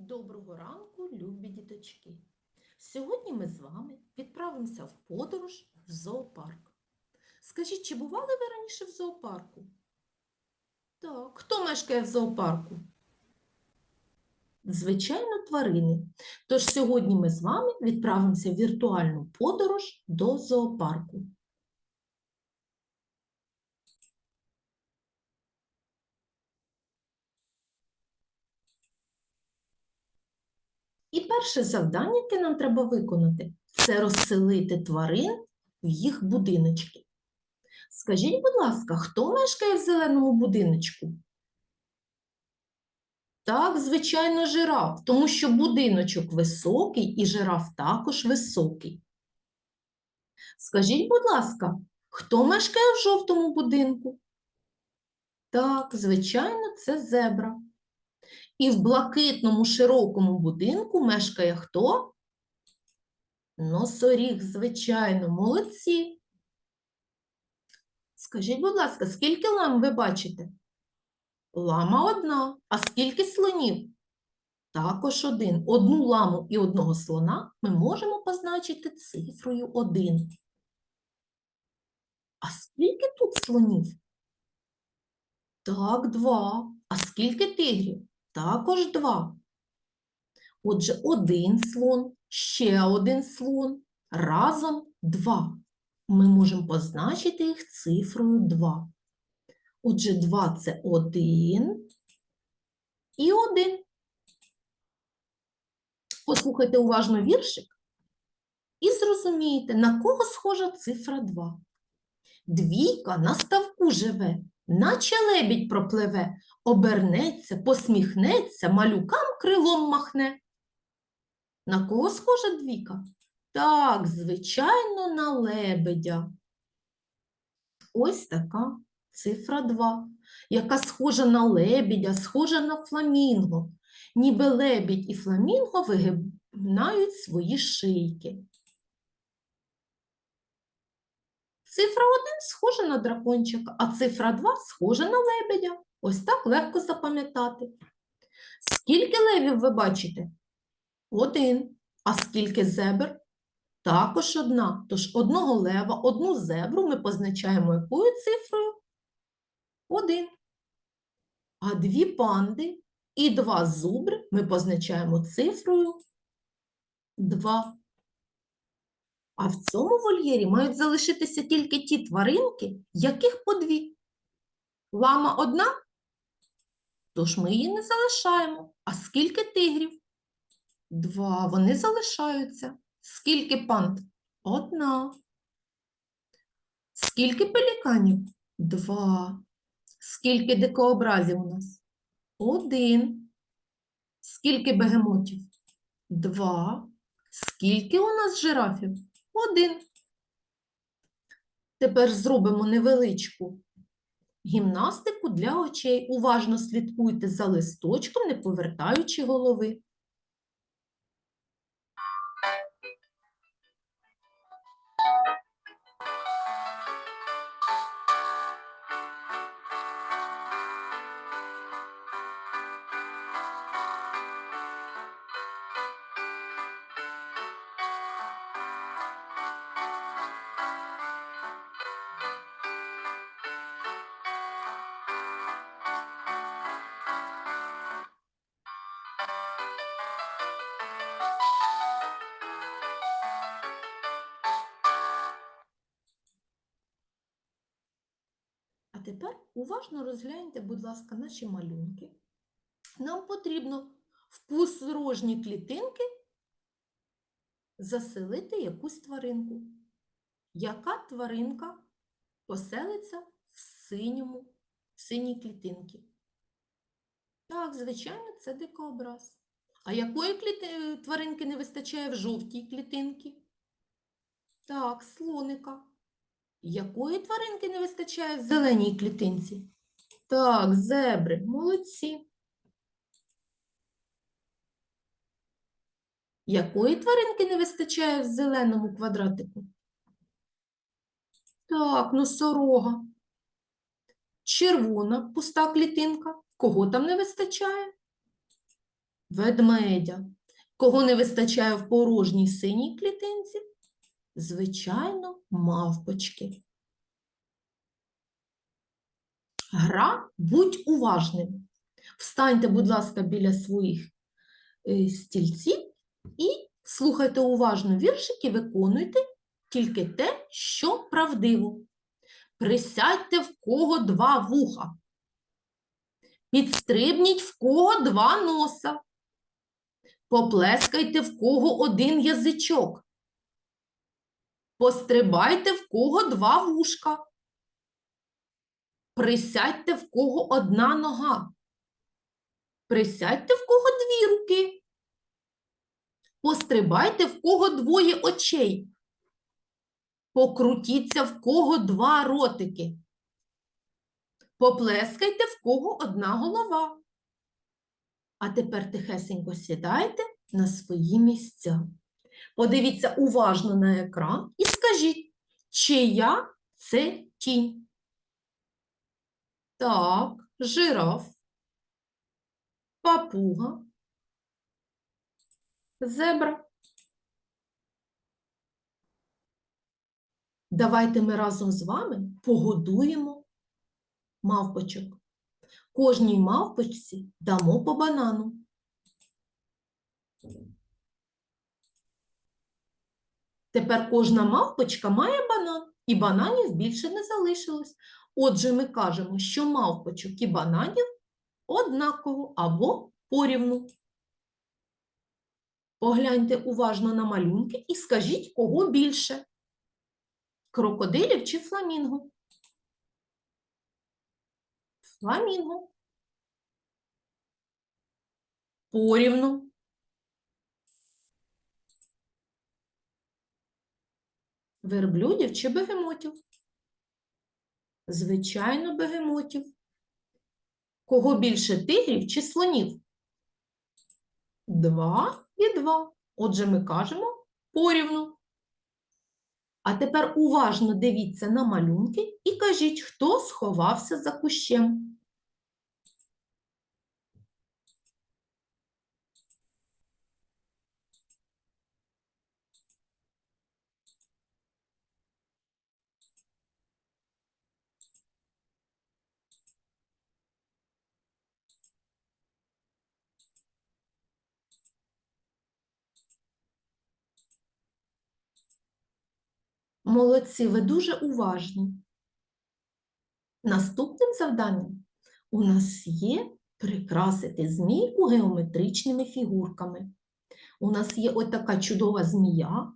Доброго ранку, любі діточки! Сьогодні ми з вами відправимося в подорож в зоопарк. Скажіть, чи бували ви раніше в зоопарку? Так, хто мешкає в зоопарку? Звичайно, тварини. Тож сьогодні ми з вами відправимося в віртуальну подорож до зоопарку. І перше завдання, яке нам треба виконати, це розселити тварин в їх будиночки. Скажіть, будь ласка, хто мешкає в зеленому будиночку? Так, звичайно, жираф, тому що будиночок високий і жираф також високий. Скажіть, будь ласка, хто мешкає в жовтому будинку? Так, звичайно, це зебра. І в блакитному широкому будинку мешкає хто? Носоріг, звичайно, молодці. Скажіть, будь ласка, скільки лам ви бачите? Лама одна. А скільки слонів? Також один. Одну ламу і одного слона ми можемо позначити цифрою 1. А скільки тут слонів? Так, два. А скільки тигрів? Також два. Отже, один слон, ще один слон, разом два. Ми можемо позначити їх цифрою 2. Отже, 2 – це 1 і 1. Послухайте уважно віршик і зрозумієте, на кого схожа цифра 2. Двійка на ставку живе, наче лебідь пропливе, обернеться, посміхнеться, малюкам крилом махне. На кого схожа двійка? Так, звичайно, на лебедя. Ось така цифра 2, яка схожа на лебедя, схожа на фламінго. Ніби лебідь і фламінго вигинають свої шийки. Цифра 1 схожа на дракончика, а цифра 2 схожа на лебедя. Ось так легко запам'ятати. Скільки левів ви бачите? Один. А скільки зебр? Також одна. Тож одного лева, одну зебру ми позначаємо якою цифрою? Один. А дві панди і два зубри ми позначаємо цифрою 2. А в цьому вольєрі мають залишитися тільки ті тваринки, яких по дві. Лама одна, тож ми її не залишаємо. А скільки тигрів? Два. Вони залишаються. Скільки панд? Одна. Скільки пеліканів? Два. Скільки дикообразів у нас? Один. Скільки бегемотів? Два. Скільки у нас жирафів? Один. Тепер зробимо невеличку гімнастику для очей. Уважно слідкуйте за листочком, не повертаючи голови. Тепер уважно розгляньте, будь ласка, наші малюнки. Нам потрібно в порожні клітинки заселити якусь тваринку. Яка тваринка поселиться в синьому, в синій клітинці? Так, звичайно, це дикообраз. А якої тваринки не вистачає в жовтій клітинці? Так, слоника. Якої тваринки не вистачає в зеленій клітинці? Так, зебри, молодці. Якої тваринки не вистачає в зеленому квадратику? Так, носорога. Червона пуста клітинка. Кого там не вистачає? Ведмедя. Кого не вистачає в порожній синій клітинці? Звичайно, мавпочки. Гра будь уважним. Встаньте, будь ласка, біля своїх е, стільців і слухайте уважно віршики, виконуйте тільки те, що правдиво. Присядьте в кого два вуха. Підстрибніть в кого два носа. Поплескайте в кого один язичок. Пострибайте в кого два вушка. Присядьте в кого одна нога. Присядьте в кого дві руки. Пострибайте в кого двоє очей. Покрутіться в кого два ротики. Поплескайте в кого одна голова. А тепер тихесенько сідайте на свої місця. Подивіться уважно на екран і скажіть, чия це тінь? Так, жираф, папуга, зебра. Давайте ми разом з вами погодуємо мавпочок. Кожній мавпочці дамо по банану. Тепер кожна мавпочка має банан, і бананів більше не залишилось. Отже, ми кажемо, що мавпочок і бананів однаково або порівну. Погляньте уважно на малюнки і скажіть, кого більше крокодилів чи фламінго? Фламінго. Порівну. Верблюдів чи бегемотів? Звичайно, бегемотів. Кого більше тигрів чи слонів? Два і два. Отже, ми кажемо порівну. А тепер уважно дивіться на малюнки і кажіть, хто сховався за кущем. Молодці, ви дуже уважні. Наступним завданням у нас є прикрасити змійку геометричними фігурками. У нас є ось така чудова змія,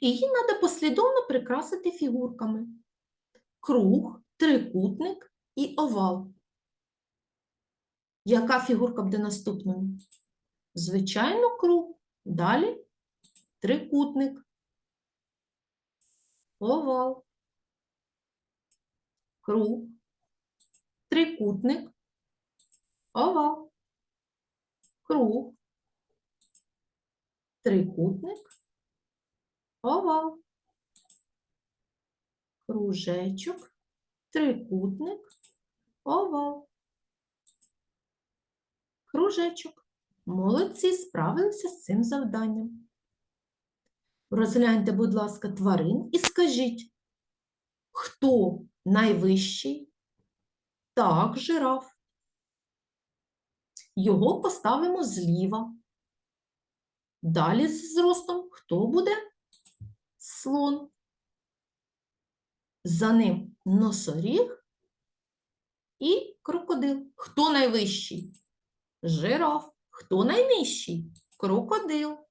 і її треба послідовно прикрасити фігурками. Круг, трикутник і овал. Яка фігурка буде наступною? Звичайно, круг. Далі трикутник овал, круг, трикутник, овал, круг, трикутник, овал, кружечок, трикутник, овал, кружечок. Молодці справилися з цим завданням. Розгляньте, будь ласка, тварин і скажіть, хто найвищий? Так, жираф. Його поставимо зліва. Далі з зростом хто буде? Слон. За ним носоріг і крокодил. Хто найвищий? Жираф. Хто найнижчий? Крокодил.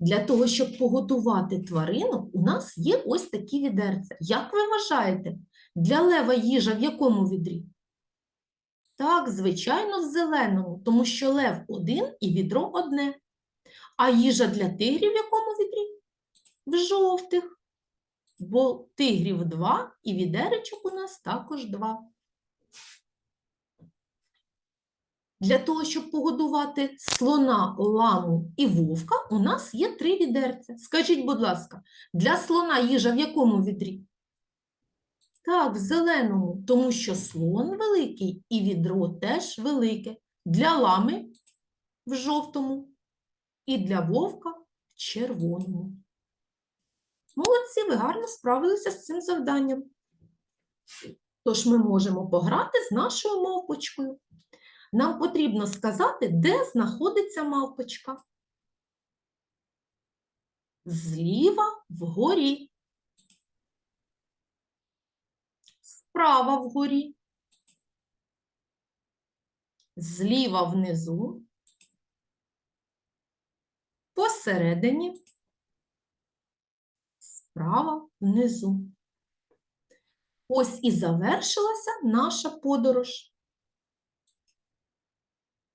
Для того, щоб погодувати тварину, у нас є ось такі відерця. Як ви вважаєте, для лева їжа в якому відрі? Так, звичайно, в зеленому, тому що лев один і відро одне. А їжа для тигрів в якому відрі? В жовтих. Бо тигрів два і відеречок у нас також два. Для того, щоб погодувати слона, ламу і вовка, у нас є три відерця. Скажіть, будь ласка, для слона їжа в якому відрі? Так, в зеленому, тому що слон великий і відро теж велике. Для лами в жовтому і для вовка в червоному. Молодці, ви гарно справилися з цим завданням. Тож ми можемо пограти з нашою мавпочкою. Нам потрібно сказати, де знаходиться мавпочка. Зліва вгорі. Справа вгорі. Зліва внизу. Посередині. Справа внизу. Ось і завершилася наша подорож.